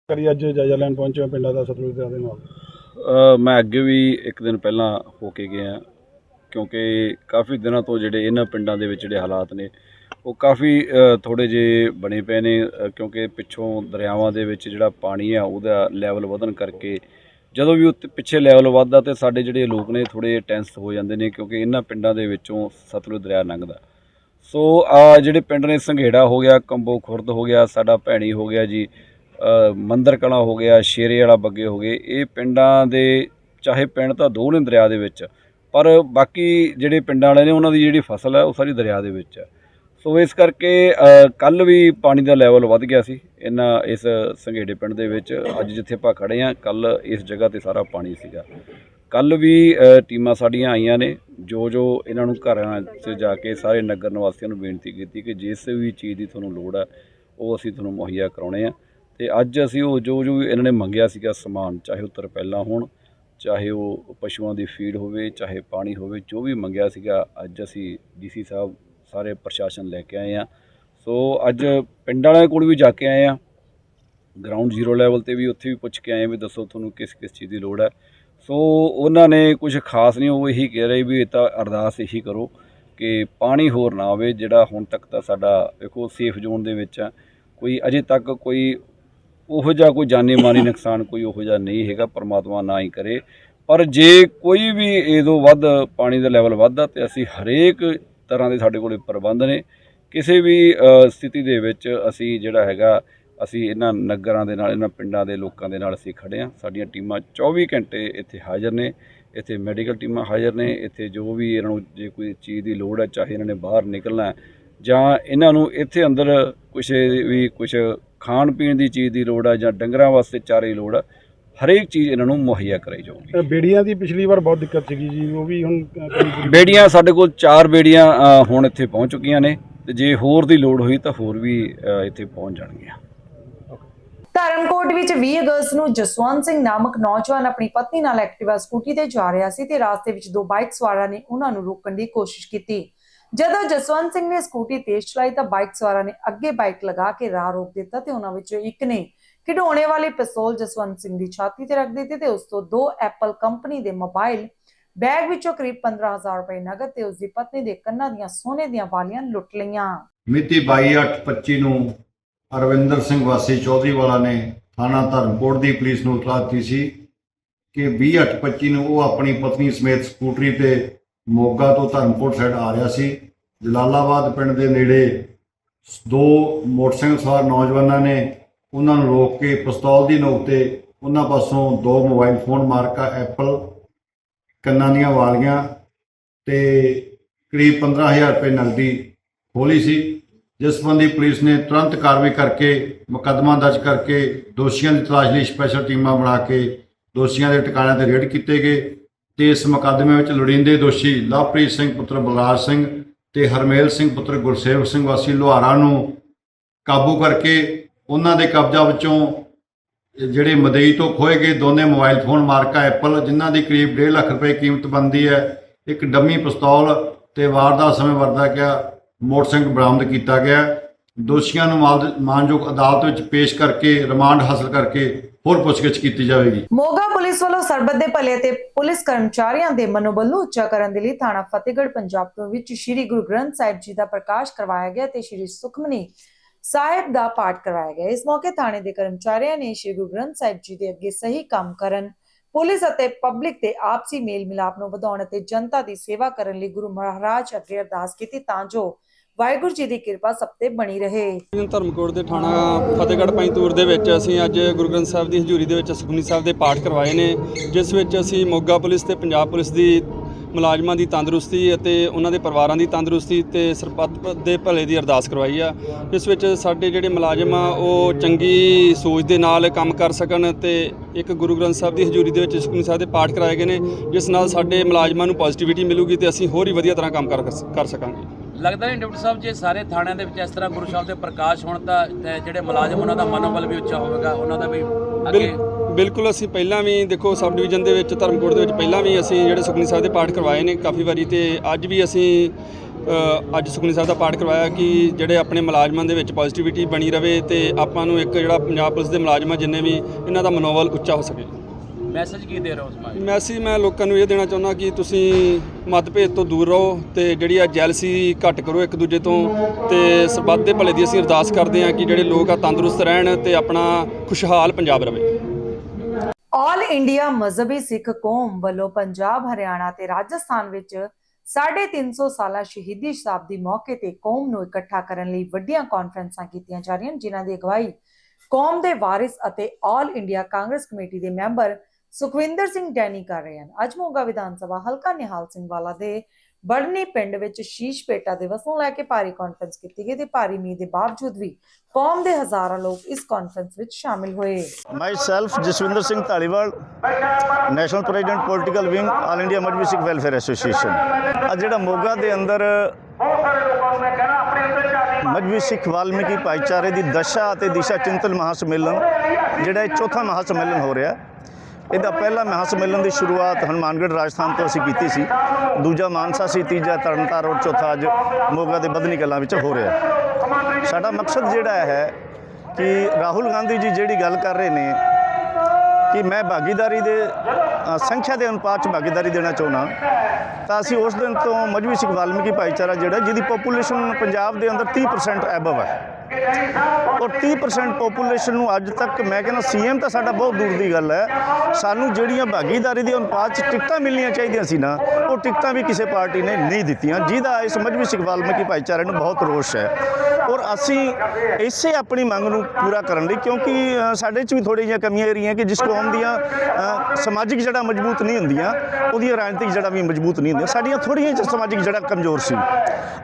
ਕਰੀ ਅੱਜ ਜਾਇਜ਼ਾ ਲੈਣ ਪਹੁੰਚੇ ਪਿੰਡਾਂ ਦਾ ਸਤਲੁਜ ਦੇ ਨਾਲ। ਮੈਂ ਅੱਗੇ ਵੀ ਇੱਕ ਦਿਨ ਪਹਿਲਾਂ ਹੋ ਕੇ ਗਿਆ ਕਿਉਂਕਿ ਕਾਫੀ ਦਿਨਾਂ ਤੋਂ ਜਿਹੜੇ ਇਹਨਾਂ ਪਿੰਡਾਂ ਦੇ ਵਿੱਚ ਜਿਹੜੇ ਹਾਲਾਤ ਨੇ ਉਹ ਕਾਫੀ ਥੋੜੇ ਜੇ ਬਣੇ ਪਏ ਨੇ ਕਿਉਂਕਿ ਪਿੱਛੋਂ ਦਰਿਆਵਾਂ ਦੇ ਵਿੱਚ ਜਿਹੜਾ ਪਾਣੀ ਆ ਉਹਦਾ ਲੈਵਲ ਵਧਣ ਕਰਕੇ ਜਦੋਂ ਵੀ ਉੱਤੇ ਪਿੱਛੇ ਲੈਵਲ ਵੱਧਦਾ ਤੇ ਸਾਡੇ ਜਿਹੜੇ ਲੋਕ ਨੇ ਥੋੜੇ ਟੈਂਸ ਹੋ ਜਾਂਦੇ ਨੇ ਕਿਉਂਕਿ ਇਹਨਾਂ ਪਿੰਡਾਂ ਦੇ ਵਿੱਚੋਂ ਸਤਲੁਜ ਦਰਿਆ ਲੰਘਦਾ। ਸੋ ਆ ਜਿਹੜੇ ਪਿੰਡ ਨੇ ਸੰਘੇੜਾ ਹੋ ਗਿਆ, ਕੰਬੋ ਖੁਰਦ ਹੋ ਗਿਆ, ਸਾਡਾ ਭੈਣੀ ਹੋ ਗਿਆ ਜੀ ਮੰਦਰ ਕਲਾਂ ਹੋ ਗਿਆ, ਸ਼ੇਰੇ ਵਾਲਾ ਬੱਗੇ ਹੋ ਗਏ, ਇਹ ਪਿੰਡਾਂ ਦੇ ਚਾਹੇ ਪਿੰਡ ਤਾਂ ਦੋ ਨੇ ਦਰਿਆ ਦੇ ਵਿੱਚ, ਪਰ ਬਾਕੀ ਜਿਹੜੇ ਪਿੰਡਾਂ ਵਾਲੇ ਨੇ ਉਹਨਾਂ ਦੀ ਜਿਹੜੀ ਫਸਲ ਹੈ ਉਹ ਸਾਰੀ ਦਰਿਆ ਦੇ ਵਿੱਚ ਹੈ। ਸੋ ਇਸ ਕਰਕੇ ਕੱਲ ਵੀ ਪਾਣੀ ਦਾ ਲੈਵਲ ਵੱਧ ਗਿਆ ਸੀ। ਇਹਨਾਂ ਇਸ ਸੰਘੇੜੇ ਪਿੰਡ ਦੇ ਵਿੱਚ, ਅੱਜ ਜਿੱਥੇ ਆਪਾਂ ਖੜੇ ਆ ਕੱਲ ਇਸ ਜਗ੍ਹਾ ਤੇ ਸਾਰਾ ਪਾਣੀ ਸੀਗਾ। ਕੱਲ ਵੀ ਟੀਮਾਂ ਸਾਡੀਆਂ ਆਈਆਂ ਨੇ। ਜੋ ਜੋ ਇਹਨਾਂ ਨੂੰ ਘਰਾਂ 'ਚ ਜਾ ਕੇ ਸਾਰੇ ਨਗਰ ਨਿਵਾਸੀਆਂ ਨੂੰ ਬੇਨਤੀ ਕੀਤੀ ਕਿ ਜਿਸ ਵੀ ਚੀਜ਼ ਦੀ ਤੁਹਾਨੂੰ ਲੋੜ ਹੈ ਉਹ ਅਸੀਂ ਤੁਹਾਨੂੰ ਮੁਹੱਈਆ ਕਰਾਉਣੇ ਆ। ਤੇ ਅੱਜ ਅਸੀਂ ਉਹ ਜੋ ਜੋ ਇਹਨਾਂ ਨੇ ਮੰਗਿਆ ਸੀਗਾ ਸਮਾਨ, ਚਾਹੇ ਉਹ ਤਰਪੈਲਾਂ ਹੋਣ, ਚਾਹੇ ਉਹ ਪਸ਼ੂਆਂ ਦੀ ਫੀਡ ਹੋਵੇ, ਚਾਹੇ ਪਾਣੀ ਹੋਵੇ, ਜੋ ਵੀ ਮੰਗਿਆ ਸੀਗਾ, ਅੱਜ ਅਸੀਂ ਡੀਸੀ ਸਾਹਿਬ ਸਾਰੇ ਪ੍ਰਸ਼ਾਸਨ ਲੈ ਕੇ ਆਏ ਆ। ਸੋ ਅੱਜ ਪਿੰਡ ਵਾਲਿਆਂ ਕੋਲ ਵੀ ਜਾ ਕੇ ਆਏ ਆ। ਗਰਾਊਂਡ ਜ਼ੀਰੋ ਲੈਵਲ ਤੇ ਵੀ ਉੱਥੇ ਵੀ ਪੁੱਛ ਕੇ ਆਏ ਵੀ ਦੱਸੋ ਤੁਹਾਨੂੰ ਕਿਸ ਕਿਸ ਚੀਜ਼ ਦੀ ਲੋੜ ਹੈ। ਸੋ ਉਹਨਾਂ ਨੇ ਕੁਝ ਖਾਸ ਨਹੀਂ, ਉਹ ਇਹੀ ਕਹਿ ਰਹੇ ਵੀ ਇਹ ਤਾਂ ਅਰਦਾਸ ਇਹੀ ਕਰੋ ਕਿ ਪਾਣੀ ਹੋਰ ਨਾ ਆਵੇ, ਜਿਹੜਾ ਹੁਣ ਤੱਕ ਤਾਂ ਸਾਡਾ ਦੇਖੋ ਸੇਫ ਜ਼ੋਨ ਦੇ ਵਿੱਚ ਆ। ਕੋਈ ਅਜੇ ਤੱਕ ਕੋਈ ਉਹੋ ਜਿਹਾ ਕੋਈ ਜਾਨੀ ਮਾਨੀ ਨੁਕਸਾਨ ਕੋਈ ਉਹੋ ਜਿਹਾ ਨਹੀਂ ਹੈਗਾ, ਪਰਮਾਤਮਾ ਨਾ ਹੀ ਕਰੇ। ਪਰ ਜੇ ਕੋਈ ਵੀ ਇਹਦੋਂ ਵੱਧ ਪਾਣੀ ਦਾ ਲੈਵਲ ਵੱਧਦਾ ਤੇ ਅਸੀਂ ਹਰੇਕ ਤਰ੍ਹਾਂ ਦੇ ਸਾਡੇ ਕੋਲੇ ਪ੍ਰਬੰਧ ਨੇ। ਕਿਸੇ ਵੀ ਸਥਿਤੀ ਦੇ ਵਿੱਚ ਅਸੀਂ ਜਿਹੜਾ ਹੈਗਾ, ਅਸੀਂ ਇਹਨਾਂ ਨਗਰਾਂ ਦੇ ਨਾਲ, ਇਹਨਾਂ ਪਿੰਡਾਂ ਦੇ ਲੋਕਾਂ ਦੇ ਨਾਲ ਅਸੀਂ ਖੜੇ ਹਾਂ। ਸਾਡੀਆਂ ਟੀਮਾਂ 24 ਘੰਟੇ ਇੱਥੇ ਹਾਜ਼ਰ ਨੇ। ਇੱਥੇ ਮੈਡੀਕਲ ਟੀਮਾਂ ਹਾਜ਼ਰ ਨੇ। ਇੱਥੇ ਜੋ ਵੀ ਇਹਨਾਂ ਨੂੰ ਜੇ ਕੋਈ ਚੀਜ਼ ਦੀ ਲੋੜ ਹੈ, ਚਾਹੇ ਇਹਨਾਂ ਨੇ ਬਾਹਰ ਨਿਕਲਣਾ ਜਾਂ ਇਹਨਾਂ ਨੂੰ ਇੱਥੇ ਅੰਦਰ ਕੁਛ ਵੀ, ਕੁਛ ਖਾਣ ਪੀਣ ਦੀ ਚੀਜ਼ ਦੀ ਲੋੜ ਹੈ ਜਾਂ ਡੰਗਰਾਂ ਵਾਸਤੇ ਚਾਰੇ ਲੋੜ ਹੈ ਹਰੇਕ ਚੀਜ਼ ਇਹਨਾਂ ਨੂੰ ਮੁਹੱਈਆ ਕਰਾਈ ਜਾਊਗੀ। ਬੇੜੀਆਂ ਦੀ ਪਿਛਲੀ ਵਾਰ ਬਹੁਤ ਦਿੱਕਤ ਸੀਗੀ ਜੀ ਉਹ ਵੀ ਹੁਣ ਬੇੜੀਆਂ ਸਾਡੇ ਕੋਲ ਚਾਰ ਬੇੜੀਆਂ ਹੁਣ ਇੱਥੇ ਪਹੁੰਚ ਚੁੱਕੀਆਂ ਨੇ ਤੇ ਜੇ ਹੋਰ ਦੀ ਲੋੜ ਹੋਈ ਤਾਂ ਹੋਰ ਵੀ ਇੱਥੇ ਪਹੁੰਚ ਜਾਣਗੀਆਂ। ਧਰਮਕੋਟ ਵਿੱਚ 20 ਅਗਸਤ ਨੂੰ ਜਸਵੰਤ ਸਿੰਘ ਨਾਮਕ ਨੌਜਵਾਨ ਆਪਣੀ ਪਤਨੀ ਨਾਲ ਐਕਟਿਵਾ ਸਕੂਟੀ ਤੇ ਜਾ ਰਿਹਾ ਸੀ ਤੇ ਰਾਸਤੇ ਵਿੱਚ ਦੋ ਬਾਈਕ ਸਵਾਰਾਂ ਨੇ ਉਹਨਾਂ ਨੂੰ ਰੋਕਣ ਦੀ ਕੋਸ਼ਿਸ਼ ਕੀਤੀ। ਜਦੋਂ ਜਸਵੰਤ ਸਿੰਘ ਨੇ ਸਕੂਟੀ ਤੇਜ਼ ਚਲਾਈ ਤਾਂ ਬਾਈਕ ਸਵਾਰਾਂ ਨੇ ਅੱਗੇ ਬਾਈਕ ਲਗਾ ਕੇ ਰਾਹ ਰੋਕ ਦਿੱਤਾ ਤੇ ਉਹਨਾਂ ਵਿੱਚੋਂ ਇੱਕ ਨੇ ਖਿਡੌਣੇ ਵਾਲੀ ਪਿਸਤੌਲ ਜਸਵੰਤ ਸਿੰਘ ਦੀ ਛਾਤੀ ਤੇ ਰੱਖ ਦਿੱਤੀ ਤੇ ਉਸ ਤੋਂ ਦੋ ਐਪਲ ਕੰਪਨੀ ਦੇ ਮੋਬਾਈਲ, ਬੈਗ ਵਿੱਚੋਂ ਕਰੀਬ 15000 ਰੁਪਏ ਨਗਦ ਤੇ ਉਸ ਦੀ ਪਤਨੀ ਦੇ ਕੰਨਾਂ ਦੀਆਂ ਸੋਨੇ ਦੀਆਂ ਵਾਲੀਆਂ ਲੁੱਟ ਲਈਆਂ। ਮਿਤੀ 22/8/25 ਨੂੰ ਅਰਵਿੰਦਰ ਸਿੰਘ ਵਾਸੀ ਚੌਧਰੀ ਵਾਲਾ ਨੇ ਥਾਣਾ ਧਰਮਕੋਟ ਦੀ ਪੁਲਿਸ ਨੂੰ ਇਤਲਾਹ ਦਿੱਤੀ ਸੀ ਕਿ 20/8/25 ਨੂੰ ਉਹ ਆਪਣੀ ਪਤਨੀ ਸਮੇਤ ਸਕੂਟਰੀ ਤੇ ਮੋਗਾ ਤੋਂ ਧਰਮਕੋਟ ਸਾਈਡ ਆ ਰਿਹਾ ਸੀ। ਜਲਾਲਾਬਾਦ ਪਿੰਡ ਦੇ ਨੇੜੇ ਦੋ ਮੋਟਰਸਾਈਕਲ ਸਵਾਰ ਨੌਜਵਾਨਾਂ ਨੇ ਉਹਨਾਂ ਨੂੰ ਰੋਕ ਕੇ ਪਿਸਤੌਲ ਦੀ ਨੋਕ ਤੇ ਉਹਨਾਂ ਪਾਸੋਂ ਦੋ ਮੋਬਾਈਲ ਫੋਨ ਮਾਰਕਾ, ਐਪਲ, ਕੰਨਾਂ ਦੀਆਂ ਵਾਲੀਆਂ ਤੇ ਕਰੀਬ 15000 ਰੁਪਏ ਨਕਦੀ ਖੋਲੀ ਸੀ, ਜਿਸ ਸੰਬੰਧੀ ਪੁਲਿਸ ਨੇ ਤੁਰੰਤ ਕਾਰਵਾਈ ਕਰਕੇ ਮੁਕੱਦਮਾ ਦਰਜ ਕਰਕੇ ਦੋਸ਼ੀਆਂ ਦੀ ਤਲਾਸ਼ ਲਈ ਸਪੈਸ਼ਲ ਟੀਮਾਂ ਬਣਾ ਕੇ ਦੋਸ਼ੀਆਂ ਦੇ ਟਿਕਾਣਿਆਂ ਤੇ ਰੇਡ ਕੀਤੇ ਗਏ ਤੇ ਇਸ ਮੁਕੱਦਮੇ ਵਿੱਚ ਲੋੜੀਂਦੇ ਦੋਸ਼ੀ ਲਵਪ੍ਰੀਤ ਸਿੰਘ ਪੁੱਤਰ ਬਲਰਾਜ ਸਿੰਘ ਤੇ ਹਰਮੇਲ ਸਿੰਘ ਪੁੱਤਰ ਗੁਰਸੇਵ ਸਿੰਘ ਵਾਸੀ ਲੋਹਾਰਾ ਨੂੰ ਕਾਬੂ ਕਰਕੇ ਉਹਨਾਂ ਦੇ ਕਬਜ਼ਾ ਵਿੱਚੋਂ ਜਿਹੜੇ ਮਦਈ ਤੋਂ ਖੋਏ ਗਏ ਦੋਨੇ ਮੋਬਾਈਲ ਫੋਨ ਮਾਰਕਾ ਐਪਲ, ਜਿਨ੍ਹਾਂ ਦੀ ਕਰੀਬ 1.5 ਲੱਖ ਰੁਪਏ ਕੀਮਤ ਬਣਦੀ ਹੈ, ਇੱਕ ਡੰਮੀ ਪਿਸਤੌਲ ਤੇ ਵਾਰਦਾਤ ਸਮੇਂ ਵਰਦਾ ਗਿਆ, ਮੋਟਰਸਾਈਕਲ ਬਰਾਮਦ ਕੀਤਾ ਗਿਆ। ਦੋਸ਼ੀਆਂ ਨੂੰ ਮਾਲ- ਅਦਾਲਤ ਵਿੱਚ ਪੇਸ਼ ਕਰਕੇ ਰਿਮਾਂਡ ਹਾਸਲ ਕਰਕੇ ਹੋਰ ਪੁੱਛਗਿੱਛ ਕੀਤੀ ਜਾਵੇਗੀ। ਮੋਗਾ ਪੁਲਿਸ ਵੱਲੋਂ ਸਰਬੱਤ ਦੇ ਭਲੇ ਤੇ ਪੁਲਿਸ ਕਰਮਚਾਰੀਆਂ ਦੇ ਮਨੋਬਲ ਨੂੰ ਉੱਚਾ ਕਰਨ ਦੇ ਲਈ ਥਾਣਾ ਫਤਿਹਗੜ੍ਹ, ਪੰਜਾਬ ਤੋਂ ਵਿੱਚ ਸ੍ਰੀ ਗੁਰੂ ਗ੍ਰੰਥ ਸਾਹਿਬ ਜੀ ਦਾ ਪ੍ਰਕਾਸ਼ ਕਰਵਾਇਆ ਗਿਆ ਤੇ ਸ੍ਰੀ ਸੁਖਮਨੀ ਸਾਹਿਬ ਦਾ ਪਾਠ ਕਰਵਾਇਆ ਗਿਆ। ਇਸ ਮੌਕੇ ਥਾਣੇ ਦੇ ਕਰਮਚਾਰੀਆਂ ਨੇ ਸ੍ਰੀ ਗੁਰੂ ਗ੍ਰੰਥ ਸਾਹਿਬ ਜੀ ਦੇ ਅੱਗੇ ਸਹੀ ਕੰਮ ਕਰਨ, ਪੁਲਿਸ ਅਤੇ ਪਬਲਿਕ ਦੇ ਆਪਸੀ ਮੇਲ ਮਿਲਾਪ ਨੂੰ ਵਧਾਉਣ ਅਤੇ ਜਨਤਾ ਦੀ ਸੇਵਾ ਕਰਨ ਲਈ ਗੁਰੂ ਮਹਾਰਾਜ ਅੱਗੇ ਅਰਦਾਸ ਕੀਤੀ ਤਾਂ ਜੋ ਵਾਹਿਗੁਰੂ ਜੀ ਦੀ ਕਿਰਪਾ ਸਭ ਤੇ ਬਣੀ ਰਹੇ। ਧਰਮਕੋਟ ਦੇ ਥਾਣਾ ਫਤਿਹਗੜ੍ਹ ਪੈਂਤੂਰ ਦੇ ਵਿੱਚ ਅਸੀਂ ਅੱਜ ਗੁਰੂ ਗ੍ਰੰਥ ਸਾਹਿਬ ਦੀ ਹਜ਼ੂਰੀ ਦੇ ਵਿੱਚ ਸੁਖਮਨੀ ਸਾਹਿਬ ਦੇ ਪਾਠ ਕਰਵਾਏ ਨੇ, ਜਿਸ ਵਿੱਚ ਅਸੀਂ ਮੋਗਾ ਪੁਲਿਸ ਤੇ ਪੰਜਾਬ ਪੁਲਿਸ ਦੀ ਮੁਲਾਜ਼ਮਾਂ ਦੀ ਤੰਦਰੁਸਤੀ ਅਤੇ ਉਹਨਾਂ ਦੇ ਪਰਿਵਾਰਾਂ ਦੀ ਤੰਦਰੁਸਤੀ ਤੇ ਸਰਬੱਤ ਦੇ ਭਲੇ ਦੀ ਅਰਦਾਸ ਕਰਵਾਈ ਆ। ਇਸ ਵਿੱਚ ਸਾਡੇ ਜਿਹੜੇ ਮੁਲਾਜ਼ਮ ਆ ਉਹ ਚੰਗੀ ਸੋਚ ਦੇ ਨਾਲ ਕੰਮ ਕਰ ਸਕਣ ਤੇ ਇੱਕ ਗੁਰੂ ਗ੍ਰੰਥ ਸਾਹਿਬ ਦੀ ਹਜ਼ੂਰੀ ਦੇ ਵਿੱਚ ਸੁਖਮਨੀ ਸਾਹਿਬ ਦੇ ਪਾਠ ਕਰਾਏ ਗਏ ਨੇ ਜਿਸ ਨਾਲ ਸਾਡੇ ਮੁਲਾਜ਼ਮਾਂ ਨੂੰ ਪੋਜ਼ਿਟਿਵਿਟੀ ਮਿਲੂਗੀ ਤੇ ਅਸੀਂ ਹੋਰ ਹੀ ਵਧੀਆ ਤਰ੍ਹਾਂ ਕੰਮ ਕਰ ਸਕਾਂਗੇ। ਲੱਗਦਾ ਨਹੀਂ ਡਿਪਟੀ ਸਾਹਿਬ ਜੇ ਸਾਰੇ ਥਾਣਿਆਂ ਦੇ ਵਿੱਚ ਇਸ ਤਰ੍ਹਾਂ ਗੁਰੂ ਸਾਹਿਬ ਦੇ ਪ੍ਰਕਾਸ਼ ਹੋਣ ਤਾਂ ਜਿਹੜੇ ਮੁਲਾਜ਼ਮ ਉਹਨਾਂ ਦਾ ਮਨੋਬਲ ਵੀ ਉੱਚਾ ਹੋਵੇਗਾ ਉਹਨਾਂ ਦਾ ਵੀ ਅੱਗੇ ਬਿਲਕੁਲ ਅਸੀਂ ਪਹਿਲਾਂ ਵੀ ਦੇਖੋ ਸਬ ਡਿਵੀਜ਼ਨ ਦੇ ਵਿੱਚ ਧਰਮਕੋਟ ਦੇ ਵਿੱਚ ਪਹਿਲਾਂ ਵੀ ਅਸੀਂ ਜਿਹੜੇ ਸੁਖਨੀ ਸਾਹਿਬ ਦੇ ਪਾਠ ਕਰਵਾਏ ਨੇ ਕਾਫੀ ਵਾਰੀ ਤੇ ਅੱਜ ਵੀ ਅਸੀਂ ਅੱਜ ਸੁਖਨੀ ਸਾਹਿਬ ਦਾ ਪਾਠ ਕਰਵਾਇਆ ਕਿ ਜਿਹੜੇ ਆਪਣੇ ਮੁਲਾਜ਼ਮਾਂ ਦੇ ਵਿੱਚ ਪੋਜ਼ਿਟਿਵਿਟੀ ਬਣੀ ਰਵੇ ਤੇ ਆਪਾਂ ਨੂੰ ਇੱਕ ਜਿਹੜਾ ਪੰਜਾਬ ਪੁਲਿਸ ਦੇ ਮੁਲਾਜ਼ਮਾਂ ਜਿੰਨੇ ਵੀ ਇਹਨਾਂ ਦਾ ਮਨੋਬਲ ਉੱਚਾ ਹੋ ਸਕੇ ਮੈਸੇਜ ਕੀ ਦੇ ਰਹੇ ਹੋ ਨੂੰ? ਮੈਸੇਜ ਮੈਂ ਲੋਕਾਂ ਨੂੰ ਇਹ ਦੇਣਾ ਚਾਹੁੰਦਾ ਕਿ ਤੁਸੀਂ ਮਤਭੇਦ ਤੋਂ ਦੂਰ ਰਹੋ ਤੇ ਜਿਹੜੀ ਆ ਜੈਲਸੀ ਘੱਟ ਕਰੋ ਇੱਕ ਦੂਜੇ ਤੋਂ ਤੇ ਸਰਬੱਤ ਦੇ ਭਲੇ ਦੀ ਅਸੀਂ ਅਰਦਾਸ ਕਰਦੇ ਹਾਂ ਕਿ ਜਿਹੜੇ ਲੋਕ ਆ ਤੰਦਰੁਸਤ ਰਹਿਣ ਤੇ ਆਪਣਾ ਖੁਸ਼ਹਾਲ ਪੰਜਾਬ ਰਵੇ ਆਲ ਇੰਡੀਆ ਮਜ਼ਹਬੀ ਸਿੱਖ ਕੌਮ ਵੱਲੋਂ ਪੰਜਾਬ, ਹਰਿਆਣਾ ਤੇ ਰਾਜਸਥਾਨ ਵਿੱਚ 350 ਸਾਲਾ ਸ਼ਹੀਦੀ ਸ਼ਤਾਬਦੀ ਮੌਕੇ ਤੇ ਕੌਮ ਨੂੰ ਇਕੱਠਾ ਕਰਨ ਲਈ ਵੱਡੀਆਂ ਕਾਨਫਰੰਸਾਂ ਕੀਤੀਆਂ ਜਾ ਰਹੀਆਂ ਜਿਨ੍ਹਾਂ ਦੀ ਅਗਵਾਈ ਕੌਮ ਦੇ ਵਾਰਿਸ ਅਤੇ ਆਲ ਇੰਡੀਆ ਕਾਂਗਰਸ ਕਮੇਟੀ ਦੇ ਮੈਂਬਰ ਸੁਖਵਿੰਦਰ ਸਿੰਘ ਡੈਨੀ ਕਰ ਰਹੇ ਹਨ। ਅੱਜ ਮੋਗਾ ਵਿਧਾਨ ਸਭਾ ਹਲਕਾ ਨਿਹਾਲ ਸਿੰਘ ਵਾਲਾ ਦੇ ਬੜਨੀ ਪਿੰਡ ਵਿੱਚ ਸ਼ੀਸ਼ ਪੇਟਾ ਦਿਵਸ ਨੂੰ ਲੈ ਕੇ ਭਾਰੀ ਕਾਨਫਰੰਸ ਕੀਤੀ ਗਈ ਤੇ ਭਾਰੀ ਮੀਂਹ ਦੇ ਬਾਵਜੂਦ ਵੀ ਕੌਮ ਦੇ ਹਜ਼ਾਰਾਂ ਲੋਕ ਇਸ ਕਾਨਫਰੰਸ ਵਿੱਚ ਸ਼ਾਮਿਲ ਹੋਏ। Myself Jaswinder Singh Dhaliwal national president political wing all India Mazhabi Sikh welfare association ਅੱਜ ਜਿਹੜਾ ਮੋਗਾ ਦੇ ਅੰਦਰ ਮਜਬੀ ਸਿੱਖ ਵਾਲਮੀਕੀ ਭਾਈਚਾਰੇ ਦੀ ਦਸ਼ਾ ਅਤੇ ਦਿਸ਼ਾ ਚਿੰਤਨ ਮਹਾਸਮੇਲਨ, ਜਿਹੜਾ ਇਹ ਚੌਥਾ ਮਹਾਸਮੇਲਨ ਹੋ ਰਿਹਾ ਇਹਦਾ ਪਹਿਲਾ ਮਹਾਂ ਸੰਮੇਲਨ ਦੀ ਸ਼ੁਰੂਆਤ ਹਨੂੰਮਾਨਗੜ੍ਹ ਰਾਜਸਥਾਨ ਤੋਂ ਅਸੀਂ ਕੀਤੀ ਸੀ। ਦੂਜਾ ਮਾਨਸਾ ਸੀ, ਤੀਜਾ ਤਰਨਤਾਰਨ ਔਰ ਚੌਥਾ ਅੱਜ ਮੋਗਾ ਦੇ ਬਦਨੀ ਕਲਾਂ ਵਿੱਚ ਹੋ ਰਿਹਾ। ਸਾਡਾ ਮਕਸਦ ਜਿਹੜਾ ਹੈ ਕਿ ਰਾਹੁਲ ਗਾਂਧੀ ਜੀ ਜਿਹੜੀ ਗੱਲ ਕਰ ਰਹੇ ਨੇ ਕਿ ਮੈਂ ਭਾਗੀਦਾਰੀ ਦੇ ਸੰਖਿਆ ਦੇ ਅਨੁਪਾਤ 'ਚ ਭਾਗੀਦਾਰੀ ਦੇਣਾ ਚਾਹੁੰਦਾ ਤਾਂ ਅਸੀਂ ਉਸ ਦਿਨ ਤੋਂ ਮਜਬੀ ਸਿੱਖ ਵਾਲਮੀਕੀ ਭਾਈਚਾਰਾ ਜਿਹੜਾ ਜਿਹਦੀ ਪੋਪੂਲੇਸ਼ਨ ਪੰਜਾਬ ਦੇ ਅੰਦਰ 30% ਐਬਵ ਹੈ। ਔਰ 30% ਪੋਪੂਲੇਸ਼ਨ ਨੂੰ ਅੱਜ ਤੱਕ ਮੈਂ ਕਹਿੰਦਾ ਸੀਐਮ ਤਾਂ ਸਾਡਾ ਬਹੁਤ ਦੂਰ ਦੀ ਗੱਲ ਹੈ। ਸਾਨੂੰ ਜਿਹੜੀਆਂ ਭਾਗੀਦਾਰੀ ਦੇ ਅਨੁਪਾਤ 'ਚ ਟਿਕਟਾਂ ਮਿਲਣੀਆਂ ਚਾਹੀਦੀਆਂ ਸੀ ਨਾ, ਉਹ ਟਿਕਟਾਂ ਵੀ ਕਿਸੇ ਪਾਰਟੀ ਨੇ ਨਹੀਂ ਦਿੱਤੀਆਂ। ਜਿਹਦਾ ਇਸ ਮਜਬੀ ਸਿੱਖ ਵਾਲਮੀਕੀ ਭਾਈਚਾਰੇ ਨੂੰ ਬਹੁਤ ਰੋਸ਼ ਹੈ। ਔਰ ਅਸੀਂ ਇਸੇ ਆਪਣੀ ਮੰਗ ਨੂੰ ਪੂਰਾ ਕਰਨ ਲਈ, ਕਿਉਂਕਿ ਸਾਡੇ 'ਚ ਵੀ ਥੋੜ੍ਹੀਆਂ ਜਿਹੀਆਂ ਕਮੀਆਂ ਇਹ ਰਹੀਆਂ ਕਿ ਜਿਸ ਕੌਮ ਦੀਆਂ ਸਮਾਜਿਕ ਜੜ੍ਹਾਂ ਮਜ਼ਬੂਤ ਨਹੀਂ ਹੁੰਦੀਆਂ, ਉਹਦੀਆਂ ਰਾਜਨੀਤਿਕ ਜੜ੍ਹਾਂ ਵੀ ਮਜ਼ਬੂਤ ਨਹੀਂ ਹੁੰਦੀਆਂ। ਸਾਡੀਆਂ ਥੋੜ੍ਹੀਆਂ ਜਿਹੀਆਂ ਸਮਾਜਿਕ ਜੜ੍ਹਾਂ ਕਮਜ਼ੋਰ ਸੀ।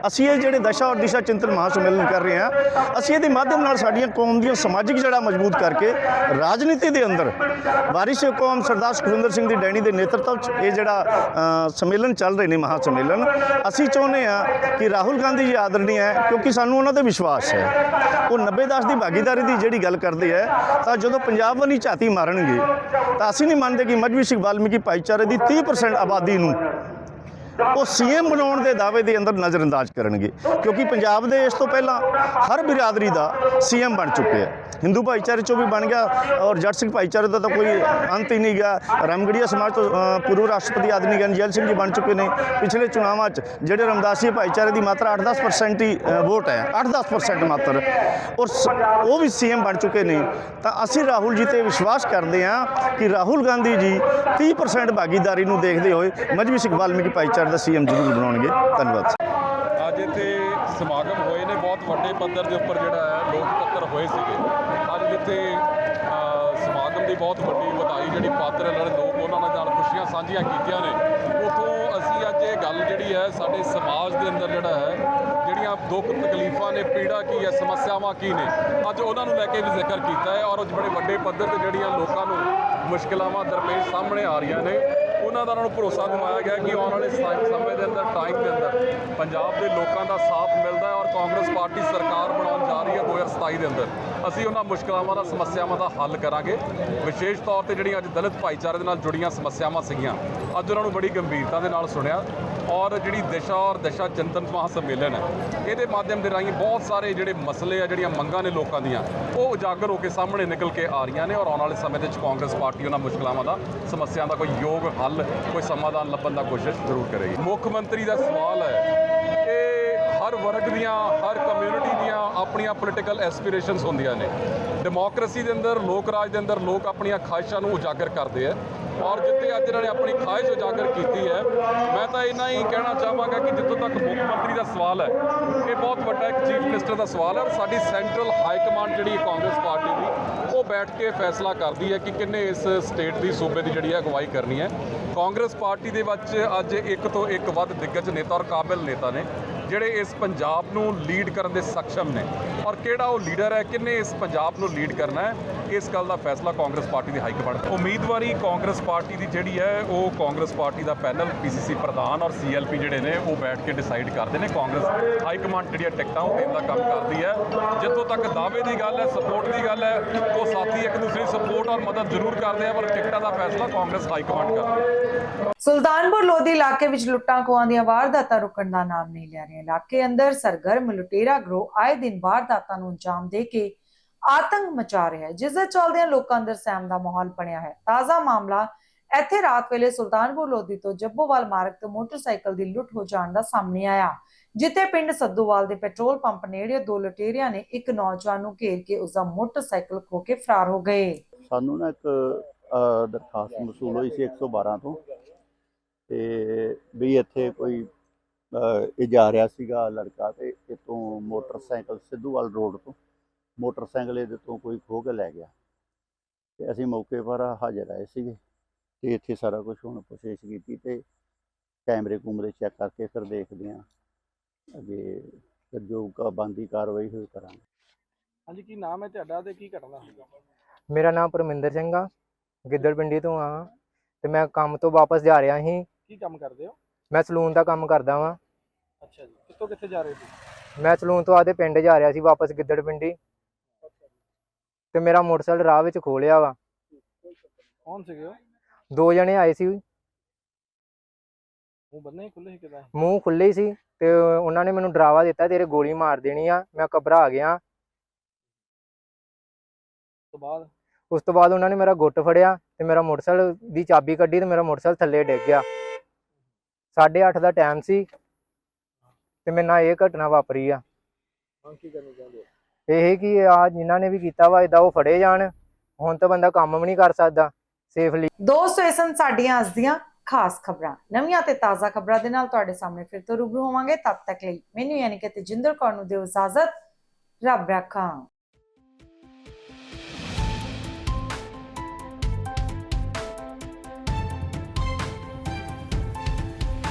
ਅਸੀਂ ਇਹ ਜਿਹੜੇ ਦਸ਼ਾ ਔਰ ਦਿਸ਼ਾ ਚਿੰਤਨ ਮਹਾਂ ਸੰਮੇਲਨ ਕਰ ਰਹੇ ਹਾਂ ਅਸੀਂ ਇਹਦੇ ਮਾਧਿਅਮ ਨਾਲ ਸਾਡੀਆਂ ਕੌਮ ਦੀਆਂ ਸਮਾਜਿਕ ਜੜ੍ਹਾਂ ਮਜ਼ਬੂਤ ਕਰਕੇ ਰਾਜਨੀਤੀ ਦੇ ਅੰਦਰ ਵਾਰਿਸ ਕੌਮ ਸਰਦਾਰ ਸੁਖਵਿੰਦਰ ਸਿੰਘ ਦੀ ਡੈਣੀ ਦੇ ਨੇਤਰਤਵ 'ਚ ਇਹ ਜਿਹੜਾ ਸੰਮੇਲਨ ਚੱਲ ਰਹੇ ਨੇ ਮਹਾਂ ਸੰਮੇਲਨ ਅਸੀਂ ਚਾਹੁੰਦੇ ਹਾਂ ਕਿ ਰਾਹੁਲ ਗਾਂਧੀ ਜੀ ਆਦਰਣੀ ਹੈ ਕਿਉਂਕਿ ਸਾਨੂੰ ਉਹਨਾਂ ਤੇ ਵਿਸ਼ਵਾਸ ਹੈ। ਉਹ 90 10 ਦੀ ਭਾਗੀਦਾਰੀ ਦੀ ਜਿਹੜੀ ਗੱਲ ਕਰਦੇ ਹੈ, ਤਾਂ ਜਦੋਂ ਪੰਜਾਬ ਵਾਲੀ ਝਾਤੀ ਮਾਰਨਗੇ, ਤਾਂ ਅਸੀਂ ਨਹੀਂ ਮੰਨਦੇ ਕਿ ਮਜਬੀ ਸਿੱਖ ਵਾਲਮੀਕੀ ਭਾਈਚਾਰੇ ਦੀ 30% ਆਬਾਦੀ ਨੂੰ ਉਹ ਸੀਐਮ ਬਣਾਉਣ ਦੇ ਦਾਅਵੇ ਦੇ ਅੰਦਰ ਨਜ਼ਰਅੰਦਾਜ਼ ਕਰਨਗੇ। ਕਿਉਂਕਿ ਪੰਜਾਬ ਦੇ ਇਸ ਤੋਂ ਪਹਿਲਾਂ ਹਰ ਬਿਰਾਦਰੀ ਦਾ ਸੀਐਮ ਬਣ ਚੁੱਕੇ ਆ। ਹਿੰਦੂ ਭਾਈਚਾਰੇ ਚੋਂ ਵੀ ਬਣ ਗਿਆ ਔਰ ਜੱਟ ਸਿੰਘ ਭਾਈਚਾਰੇ ਦਾ ਤਾਂ ਕੋਈ ਅੰਤ ਹੀ ਨਹੀਂ ਗਿਆ। ਰਾਮਗੜੀਆ ਸਮਾਜ ਤੋਂ ਪੂਰਵ ਰਾਸ਼ਟਰਪਤੀ ਆਦਮੀ ਗਨਜੈਲ ਸਿੰਘ ਜੀ ਬਣ ਚੁੱਕੇ ਨੇ। ਪਿਛਲੇ ਚੁਣਾਵਾਂ 'ਚ ਜਿਹੜੇ ਰਮਦਾਸੀ ਭਾਈਚਾਰੇ ਦੀ ਮਾਤਰਾ 8-10% ਹੀ ਵੋਟ ਹੈ। 8-10% ਮਾਤਰ। ਔਰ ਸ- ਉਹ ਵੀ ਸੀਐਮ ਬਣ ਚੁੱਕੇ ਨੇ। ਤਾਂ ਅਸੀਂ ਰਾਹੁਲ ਜੀ ਤੇ ਵਿਸ਼ਵਾਸ ਕਰਦੇ ਹਾਂ ਕਿ ਰਾਹੁਲ ਗਾਂਧੀ ਜੀ 30% ਭਾਗੀਦਾਰੀ ਨੂੰ ਦੇਖਦੇ ਹੋਏ ਮਜਬੀ ਸਿੱਖ ਵਾਲਮੀਕੀ ਭਾਈਚਾਰੇ ਦਾ ਸੀਐਮ ਜ਼ਰੂਰ ਬਣਾਉਣਗੇ। ਧੰਨਵਾਦ। ਅੱਜ ਇੱਥੇ ਸਮਾਗਮ ਹੋਏ ਨੇ, ਬਹੁਤ ਵੱਡੇ ਪੱਧਰ ਦੇ ਉੱਪਰ ਜਿਹੜਾ ਹੈ, ਲੋਕ ਪੱਤਰ ਹੋਏ ਸੀਗੇ। ਅੱਜ ਜਿੱਥੇ ਸਮਾਗਮ ਦੀ ਬਹੁਤ ਵੱਡੀ ਵਧਾਈ ਜਿਹੜੀ ਪਾਤਰ ਹੈ ਜਿਹੜੇ ਲੋਕ, ਉਹਨਾਂ ਨਾਲ ਖੁਸ਼ੀਆਂ ਸਾਂਝੀਆਂ ਕੀਤੀਆਂ ਨੇ। ਉਥੋਂ ਅਸੀਂ ਅੱਜ ਇਹ ਗੱਲ ਜਿਹੜੀ ਹੈ, ਸਾਡੇ ਸਮਾਜ ਦੇ ਅੰਦਰ ਜਿਹੜਾ ਹੈ, ਜਿਹੜੀਆਂ ਦੁੱਖ ਤਕਲੀਫਾਂ ਨੇ ਪੀੜਾ ਕੀ ਹੈ, ਸਮੱਸਿਆਵਾਂ ਕੀ ਨੇ, ਅੱਜ ਉਹਨਾਂ ਨੂੰ ਲੈ ਕੇ ਵੀ ਜ਼ਿਕਰ ਕੀਤਾ ਹੈ ਔਰ ਅੱਜ ਬੜੇ ਵੱਡੇ ਪੱਧਰ ਤੇ ਜਿਹੜੀਆਂ ਲੋਕਾਂ ਨੂੰ ਮੁਸ਼ਕਲਾਵਾਂ ਦਰਪੇਸ਼ ਸਾਹਮਣੇ ਆ ਰਹੀਆਂ ਨੇ। ਉਹਨਾਂ ਦਾ ਉਹਨਾਂ ਨੂੰ ਭਰੋਸਾ ਦਿਵਾਇਆ ਗਿਆ ਕਿ ਆਉਣ ਵਾਲੇ ਸਮ- ਸਮੇਂ ਦੇ ਅੰਦਰ ਟਾਈਮ ਦੇ ਅੰਦਰ ਪੰਜਾਬ ਦੇ ਲੋਕਾਂ ਦਾ ਸਾਥ ਮਿਲਦਾ ਹੈ ਔਰ ਕਾਂਗਰਸ ਪਾਰਟੀ ਸਰਕਾਰ ਬਣਾਉਣ ਜਾ ਰਹੀ ਹੈ 2027 ਦੇ ਅੰਦਰ। ਅਸੀਂ ਉਹਨਾਂ ਮੁਸ਼ਕਲਾਵਾਂ ਦਾ, ਸਮੱਸਿਆਵਾਂ ਦਾ ਹੱਲ ਕਰਾਂਗੇ। ਵਿਸ਼ੇਸ਼ ਤੌਰ ਤੇ ਜਿਹੜੀਆਂ ਅੱਜ ਦਲਿਤ ਭਾਈਚਾਰੇ ਦੇ ਨਾਲ ਜੁੜੀਆਂ ਸਮੱਸਿਆਵਾਂ ਸੀਗੀਆਂ ਅੱਜ ਉਹਨਾਂ ਨੂੰ ਬੜੀ ਗੰਭੀਰਤਾ ਦੇ ਨਾਲ ਸੁਣਿਆ ਔਰ ਜਿਹੜੀ ਦਿਸ਼ਾ ਔਰ ਦਿਸ਼ਾ ਚਿੰਤਨ ਮਹਾ ਸੰਮੇਲਨ ਹੈ, ਇਹਦੇ ਮਾਧਿਅਮ ਦੇ ਰਾਹੀਂ ਬਹੁਤ ਸਾਰੇ ਜਿਹੜੇ ਮਸਲੇ ਆ, ਜਿਹੜੀਆਂ ਮੰਗਾਂ ਨੇ ਲੋਕਾਂ ਦੀਆਂ, ਉਹ ਉਜਾਗਰ ਹੋ ਕੇ ਸਾਹਮਣੇ ਨਿਕਲ ਕੇ ਆ ਰਹੀਆਂ ਨੇ ਔਰ ਆਉਣ ਵਾਲੇ ਸਮੇਂ ਦੇ ਵਿੱਚ ਕਾਂਗਰਸ ਪਾਰਟੀ ਉਹਨਾਂ ਮੁਸ਼ਕਲਾਵਾਂ ਦਾ ਸਮੱਸਿਆ ਦਾ ਕੋਈ ਯੋਗ ਹੱਲ, ਕੋਈ ਸਮਾਧਾਨ ਲੱਭਣ ਦਾ ਕੋਸ਼ਿਸ਼ ਜ਼ਰੂਰ ਕਰੇਗੀ। ਮੁੱਖ ਮੰਤਰੀ ਦਾ ਸਵਾਲ ਹੈ ਕਿ ਹਰ ਵਰਗ ਦੀਆਂ, ਹਰ ਕਮਿਊਨਿਟੀ ਦੀਆਂ ਆਪਣੀਆਂ ਪੋਲੀਟੀਕਲ ਐਸਪੀਰੇਸ਼ਨਸ ਹੁੰਦੀਆਂ ਨੇ। ਡੈਮੋਕ੍ਰੇਸੀ ਦੇ ਅੰਦਰ, ਲੋਕ ਰਾਜ ਦੇ ਅੰਦਰ, ਲੋਕ ਆਪਣੀਆਂ ਖਾਹਿਸ਼ਾਂ ਨੂੰ ਉਜਾਗਰ ਕਰਦੇ ਆ। ਔਰ ਜਿੱਥੇ ਅੱਜ ਇਹਨਾਂ ਨੇ ਆਪਣੀ ਖਾਹਿਸ਼ ਉਜਾਗਰ ਕੀਤੀ ਹੈ, ਮੈਂ ਤਾਂ ਇੰਨਾ ਹੀ ਕਹਿਣਾ ਚਾਹਾਂਗਾ ਕਿ ਜਿੱਥੋਂ ਤੱਕ ਮੁੱਖ ਮੰਤਰੀ ਦਾ ਸਵਾਲ ਹੈ, ਇਹ ਬਹੁਤ ਵੱਡਾ ਇੱਕ ਚੀਫ ਮਿਨਿਸਟਰ ਦਾ ਸਵਾਲ ਹੈ ਔਰ ਸਾਡੀ ਸੈਂਟਰਲ ਹਾਈ ਕਮਾਂਡ ਜਿਹੜੀ ਹੈ ਕਾਂਗਰਸ ਪਾਰਟੀ ਦੀ, ਉਹ ਬੈਠ ਕੇ ਫੈਸਲਾ ਕਰਦੀ ਹੈ ਕਿ ਕਿੰਨੇ ਇਸ ਸਟੇਟ ਦੀ ਸੂਬੇ ਦੀ ਜਿਹੜੀ ਹੈ ਅਗਵਾਈ ਕਰਨੀ ਹੈ। ਕਾਂਗਰਸ ਪਾਰਟੀ ਦੇ ਵਿੱਚ ਅੱਜ ਇੱਕ ਤੋਂ ਇੱਕ ਵੱਧ ਦਿੱਗਜ ਨੇਤਾ ਔਰ ਕਾਬਿਲ ਨੇਤਾ ਨੇ। ਜਿਹੜੇ ਇਸ ਪੰਜਾਬ ਨੂੰ ਲੀਡ ਕਰਨ ਦੇ ਸક્ષਮ ਨੇ ਔਰ ਕਿਹੜਾ ਉਹ ਲੀਡਰ ਹੈ ਕਿੰਨੇ ਇਸ ਪੰਜਾਬ ਨੂੰ ਲੀਡ ਕਰਨਾ ਹੈ, ਇਸ ਗੱਲ ਦਾ ਫੈਸਲਾ ਕਾਂਗਰਸ ਪਾਰਟੀ ਦੀ ਹਾਈ ਕਮਾਂਡ ਉਮੀਦਵਾਰੀ ਕਾਂਗਰਸ ਪਾਰਟੀ ਦੀ ਜਿਹੜੀ ਹੈ, ਉਹ ਕਾਂਗਰਸ ਪਾਰਟੀ ਦਾ ਪੈਨਲ ਪੀਸੀਸੀ ਪ੍ਰਧਾਨ ਔਰ ਸੀਐਲਪੀ ਜਿਹੜੇ ਨੇ, ਉਹ ਬੈਠ ਕੇ ਡਿਸਾਈਡ ਕਰਦੇ ਨੇ। ਕਾਂਗਰਸ ਹਾਈ ਕਮਾਂਡ ਜਿਹੜੀਆਂ ਟਿਕਟਾਂ ਉਹ ਦੇਣ ਦਾ ਕੰਮ ਕਰਦੀ ਹੈ। ਜਿੱਥੋਂ ਤੱਕ ਦਾਅਵੇ ਦੀ ਗੱਲ ਹੈ ਸਪੋਰਟ ਦੀ ਗੱਲ ਹੈ, ਉਹ ਸਾਥੀ ਇੱਕ ਦੂਸਰੇ ਦੀ ਸਪੋਰਟ ਔਰ ਮਦਦ ਜ਼ਰੂਰ ਕਰਦੇ ਆ, ਪਰ ਟਿਕਟਾਂ ਦਾ ਫੈਸਲਾ ਕਾਂਗਰਸ ਹਾਈ ਕਮਾਂਡ ਕਰਦੀ ਹੈ। ਸੁਲਤਾਨਪੁਰ ਲੋਧੀ ਇਲਾਕੇ ਵਿੱਚ ਲੁੱਟਾਂ ਖੋਹਾਂ ਦੀਆਂ ਵਾਰਦਾਤਾਂ ਰੁਕਣ ਦਾ ਨਾਮ ਨਹੀਂ ਲੈ ਰਹੀਆਂ ਇਲਾਕੇ ਅੰਦਰ ਸਰਗਰਮ ਲੁਟੇਰਾ ਗਰੋਹ ਆਏ ਦਿਨ ਵਾਰਦਾਤਾਂ ਨੂੰ ਅੰਜਾਮ ਦੇ ਕੇ ਆਤੰਕ ਮਚਾ ਰਿਹਾ ਹੈ, ਜਿਸ ਦੇ ਚੱਲਦਿਆਂ ਲੋਕਾਂ ਅੰਦਰ ਸਹਿਮ ਦਾ ਮਾਹੌਲ ਬਣਿਆ ਹੈ। ਤਾਜ਼ਾ ਮਾਮਲਾ ਇੱਥੇ ਰਾਤ ਵੇਲੇ ਸੁਲਤਾਨਪੁਰ ਲੋਧੀ ਤੋਂ ਜੱਬੋਵਾਲ ਮਾਰਗ ਤੋਂ ਮੋਟਰਸਾਈਕਲ ਦੀ ਲੁੱਟ ਹੋ ਜਾਣ ਦਾ ਸਾਹਮਣੇ ਆਇਆ, ਜਿੱਥੇ ਪਿੰਡ ਸੱਦੂਵਾਲ ਦੇ ਪੈਟਰੋਲ ਪੰਪ ਨੇੜੇ ਦੋ ਲੁਟੇਰਿਆਂ ਨੇ ਇੱਕ ਨੌਜਵਾਨ ਨੂੰ ਘੇਰ ਕੇ ਉਸ ਦਾ ਮੋਟਰਸਾਈਕਲ ਖੋ ਕੇ ਫਰਾਰ ਹੋ ਗਏ। ਸਾਨੂੰ ਨਾ ਇੱਕ ਦਰਖਾਸਤ ਮਸੂਲ ਹੋਈ ਸੀ 112 ਤੋਂ। ਤੇ ਵੀ ਇੱਥੇ ਕੋਈ ਇਹ ਜਾ ਰਿਹਾ ਸੀਗਾ ਲੜਕਾ ਤੇ ਇਤੋਂ ਮੋਟਰਸਾਈਕਲ ਸਿੱਧੂਵਾਲ ਰੋਡ ਤੋਂ ਮੋਟਰਸਾਈਕਲ ਇਹਦੇ ਤੋਂ ਕੋਈ ਖੋਹ ਕੇ ਲੈ ਗਿਆ। ਤੇ ਅਸੀਂ ਮੌਕੇ ਪਰ ਹਾਜ਼ਰ ਆਏ ਸੀਗੇ ਤੇ ਇੱਥੇ ਸਾਰਾ ਕੁਝ ਹੁਣ ਪੁੱਛਿਸ਼ ਕੀਤੀ ਤੇ ਕੈਮਰੇ ਕੁਮਰੇ ਚੈੱਕ ਕਰਕੇ ਫਿਰ ਦੇਖਦੇ ਹਾਂ ਅੱਗੇ ਫਿਰ ਜੋ ਕ- ਬਣਦੀ ਕਾਰਵਾਈ ਹੋਈ ਕਰਾਂਗੇ। ਹਾਂਜੀ ਕੀ ਨਾਮ ਹੈ ਤੁਹਾਡਾ ਤੇ ਕੀ ਘਟਨਾ ਹੋਈ? ਮੇਰਾ ਨਾਮ ਪਰਮਿੰਦਰ ਸਿੰਘ ਆ ਗਿੱਦੜਪਿੰਡੀ ਤੋਂ ਆ। ਤੇ ਮੈਂ ਕੰਮ ਤੋਂ ਵਾਪਸ ਜਾ ਰਿਹਾ ਸੀ ਕੀ ਕੰਮ ਕਰਦੇ ਹੋ? ਮੈਂ ਸਲੂਨ ਦਾ ਕੰਮ ਕਰਦਾ ਵਾਂ। ਅੱਛਾ ਜੀ। ਕਿੱਥੋਂ ਕਿੱਥੇ ਜਾ ਰਹੇ ਸੀ? ਮੈਂ ਸਲੂਨ ਤੋਂ ਆਦੇ ਪਿੰਡ ਜਾ ਰਿਹਾ ਸੀ ਵਾਪਸ ਗਿੱਦੜਪਿੰਡੀ ਤੇ ਮੇਰਾ ਮੋਟਰਸਾਈਕਲ ਰਾਹ ਵਿੱਚ ਖੋਲਿਆ ਵਾ। ਕੌਣ ਸੀਗੇ ਉਹ? ਦੋ ਜਣੇ ਆਏ ਸੀ। ਮੂੰਹ ਬੰਨੇ ਖੁੱਲੇ ਕਿਦਾਂ? ਮੂੰਹ ਖੁੱਲੇ ਹੀ ਸੀ ਤੇ ਉਹਨਾਂ ਨੇ ਮੈਨੂੰ ਡਰਾਵਾ ਦਿੱਤਾ ਤੇਰੇ ਗੋਲੀ ਮਾਰ ਦੇਣੀ ਆ ਮੈਂ ਘਬਰਾ ਗਿਆ। ਤੋਂ ਬਾਅਦ? ਉਸ ਤੋਂ ਬਾਅਦ ਉਹਨਾਂ ਨੇ ਮੇਰਾ ਗੁੱਟ ਫੜਿਆ ਤੇ ਮੇਰਾ ਮੋਟਰਸਾਈਕਲ ਦੀ ਚਾਬੀ ਕੱਢੀ ਤੇ ਮੇਰਾ ਮੋਟਰਸਾਈਕਲ ਥੱਲੇ ਡਿੱਗ ਗਿਆ। 8:30 ਦਾ ਟਾਈਮ ਸੀ ਤੇ ਮੇਰੇ ਨਾਲ ਇਹ ਘਟਨਾ ਵਾਪਰੀ ਆ। ਹਾਂ ਕੀ ਕਰਨਾ ਚਾਹੁੰਦੇ ਹੋ? ਇਹ ਕਿ ਆ ਜਿਨ੍ਹਾਂ ਨੇ ਵੀ ਕੀਤਾ ਵਾ ਏਦਾਂ ਉਹ ਫੜੇ ਜਾਣ। ਹੁਣ ਤਾਂ ਬੰਦਾ ਕੰਮ ਵੀ ਨਹੀਂ ਕਰ ਸਕਦਾ। ਸੇਫਲੀ ਦੋਸਤੋ ਇਹ ਸਨ ਸਾਡੀਆਂ ਅੱਜ ਦੀਆਂ ਖਾਸ ਖਬਰਾਂ। ਨਵੀਆਂ ਤੇ ਤਾਜ਼ਾ ਖਬਰਾਂ ਦੇ ਨਾਲ ਤੁਹਾਡੇ ਸਾਹਮਣੇ ਫਿਰ ਤੋਂ ਰੂਬਰੂ ਹੋਵਾਂਗੇ। ਤਦ ਤੱਕ ਲਈ ਮੈਨੂੰ ਯਾਨੀ ਕਿ ਤੇਜਿੰਦਰ ਕੌਰ ਨੂੰ ਦਿਓ ਇਜਾਜ਼ਤ। ਰੱਬ ਰਾਖਾ।